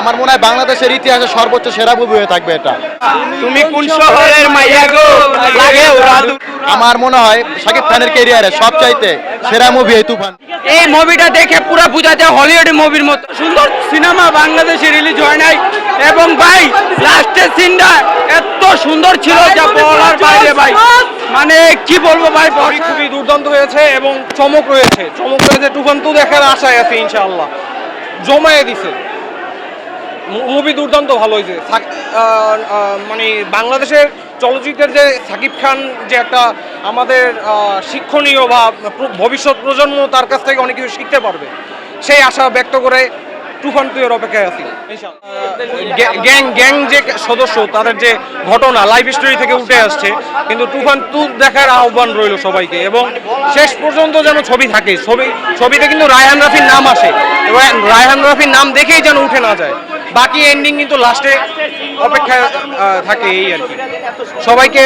আমার মনে হয় বাংলাদেশের ইতিহাসে সর্বোচ্চ সেরা মুভি হয়ে থাকবে এটা। তুমি কোন শহরের মাইয়া গো? লাগে আমার মনে হয় শাকিব খানের কেরিয়ারে সবচাইতে সেরা মুভি এই তুফান। এই মুভিটা দেখে পুরো বোঝা যায় হলিউড মুভির মতো। সুন্দর সিনেমা বাংলাদেশে রিলিজ হয় নাই। এবং ভাই লাস্টের সিনটা এত সুন্দর ছিল যা বলার বাইরে ভাই। মানে কি বলব ভাই খুবই খুবই দুর্দান্ত হয়েছে এবং চমক রয়েছে। চমক রয়েছে তুফান টু দেখার আশায় আছে ইনশাআল্লাহ। জমায়ে দিছে। মুভি দুর্দান্ত ভালো হয়েছে। মানে বাংলাদেশের চলচ্চিত্রের যে সাকিব খান যে একটা আমাদের শিক্ষণীয় বা ভবিষ্যৎ প্রজন্ম তার কাছ থেকে অনেক কিছু শিখতে পারবে। সেই আশা ব্যক্ত করে তুফান টু এর অপেক্ষায় আছি। গ্যাং গ্যাং যে সদস্য তাদের যে ঘটনা লাইফ স্টোরি থেকে উঠে আসছে কিন্তু তুফান টু দেখার আহ্বান রইল সবাইকে এবং শেষ পর্যন্ত যেন ছবি থাকে। ছবি ছবিতে কিন্তু রায়হান রাফির নাম আসে। এবং রায়হান রাফির নাম দেখেই যেন উঠে না যায়। বাকি এন্ডিং কিন্তু লাস্টে অপেক্ষায় থাকে এই আর কি। সবাইকে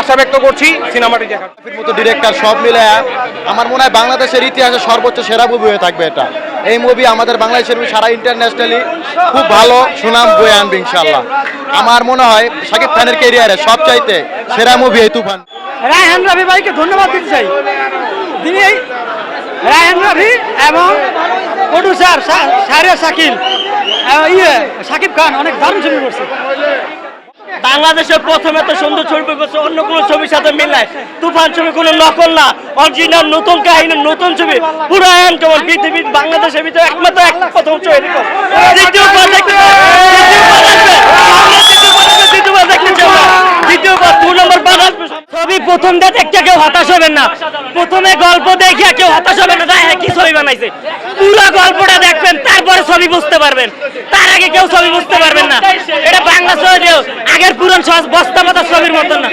আশা ব্যক্ত করছি সিনেমাটি দেখার মতো ডিরেক্টর সব মিলে আমার মনে হয় বাংলাদেশের ইতিহাসে সর্বোচ্চ সেরা মুভি হয়ে থাকবে এটা। এই মুভি আমাদের বাংলাদেশের সারা ইন্টারন্যাশনালি খুব ভালো সুনাম বয়ে আনবে ইনশাল্লাহ আমার মনে হয় শাকিব খানের কেরিয়ারে সবচাইতে সেরা মুভি এই তুফান। রায়হান রবি ভাইকে ধন্যবাদ দিতে চাই। তিনি এই রায়হান রবি এবং প্রডিউসার শাহরিয়া শাকিল। ইয়ে শাকিব খান, অনেক দারুণ ছবি করছে। বাংলাদেশের প্রথম এত সুন্দর ছবি করছে, অন্য কোনো ছবির সাথে মিলায় তুফান ছবি কোনো নকল না অরিজিনাল নতুন কাহিনী, নতুন ছবি, পুরো কেমন পৃথিবীর, বাংলাদেশের ভিতরে একমাত্র এক প্রথম ছবি প্রথম দেখতে কেউ হতাশ হবেন না। প্রথমে গল্প দেখিয়া কেউ হতাশ হবে না তাই একই ছবি বানাইছে পুরো গল্পটা দেখবেন তারপরে ছবি পারবেন তার আগে কেউ ছবি বুঝতে পারবেন না। এটা বাংলা ছবি দিও আগের পুরন সহজ বস্তা বাঁধা ছবির মতন না।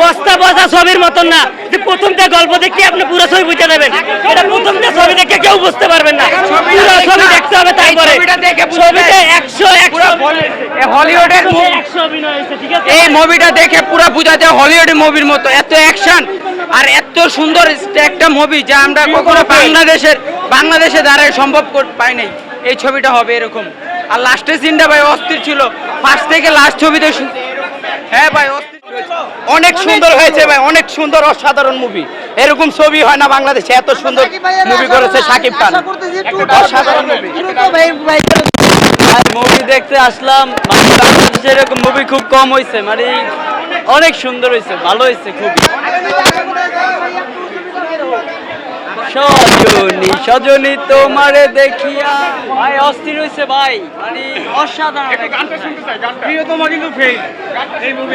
বস্তা বাঁধা ছবির মতন না। যে প্রথম থেকে গল্প দেখে আপনি পুরো ছবি বুঝে নেবেন। এটা প্রথম থেকে ছবি দেখে কেউ বুঝতে পারবেন না। পুরো ছবি দেখতে হবে তারপরে। ছবিতে একশো একশো হলিউডের এই মুভিটা দেখে পুরো বোঝা যায় হলিউড মুভির মতো। এত অ্যাকশন আর এত সুন্দর একটা মুভি যা আমরা কখনো বাংলাদেশের বাংলাদেশে দাঁড়ায় সম্ভব পাই নাই এই ছবিটা হবে এরকম। আর লাস্টের সিনটা ভাই অস্থির ছিল। ফার্স্ট থেকে লাস্ট ছবিতে হ্যাঁ ভাই অস্থির অনেক সুন্দর হয়েছে ভাই অনেক সুন্দর অসাধারণ মুভি এরকম ছবি হয় না বাংলাদেশে এত সুন্দর মুভি করেছে সাকিব খান। অসাধারণ মুভি মুভি দেখতে আসলাম বাংলাদেশে এরকম মুভি খুব কম হয়েছে মানে অনেক সুন্দর হয়েছে ভালো হয়েছে খুবই। সজনী সজনী তোমারে দেখিয়া। ভাই অস্থির হয়েছে ভাই মানে অসাধারণ প্রিয়তমা কিন্তু ফেল।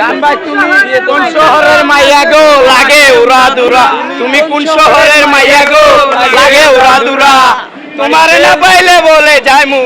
গান ভাই তুমি কোন শহরের মাইয়া গো? লাগে উরা দুরা। তুমি কোন শহরের মাইয়া গো? লাগে উরা দুরা। তোমারে না পাইলে বলে যাই মু